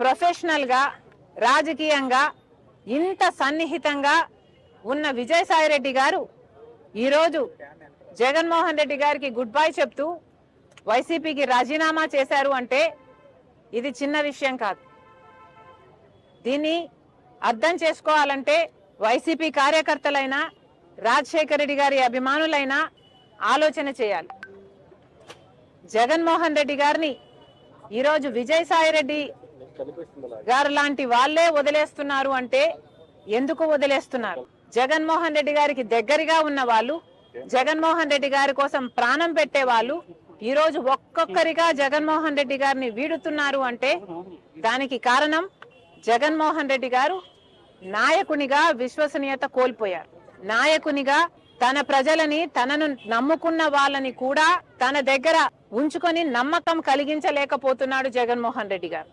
ప్రొఫెషనల్గా రాజకీయంగా ఇంత సన్నిహితంగా ఉన్న విజయసాయిరెడ్డి గారు ఈరోజు జగన్మోహన్ రెడ్డి గారికి గుడ్ బై చెప్తూ వైసీపీకి రాజీనామా చేశారు అంటే ఇది చిన్న విషయం కాదు. దీన్ని అర్థం చేసుకోవాలంటే వైసీపీ కార్యకర్తలైనా రాజశేఖర రెడ్డి గారి అభిమానులైనా ఆలోచన చేయాలి. జగన్మోహన్ రెడ్డి గారిని ఈరోజు విజయసాయి రెడ్డి గారు లాంటి వాళ్ళే వదిలేస్తున్నారు అంటే ఎందుకు వదిలేస్తున్నారు? జగన్మోహన్ రెడ్డి గారికి దగ్గరగా ఉన్న వాళ్ళు జగన్మోహన్ రెడ్డి గారి కోసం ప్రాణం పెట్టే వాళ్ళు ఈ రోజు ఒక్కొక్కరిగా జగన్మోహన్ రెడ్డి గారిని వీడుతున్నారు అంటే దానికి కారణం జగన్మోహన్ రెడ్డి గారు నాయకునిగా విశ్వసనీయత కోల్పోయారు. నాయకునిగా తన ప్రజలని తనను నమ్ముకున్న వాళ్ళని కూడా తన దగ్గర ఉంచుకొని నమ్మకం కలిగించలేకపోతున్నాడు జగన్మోహన్ రెడ్డి గారు.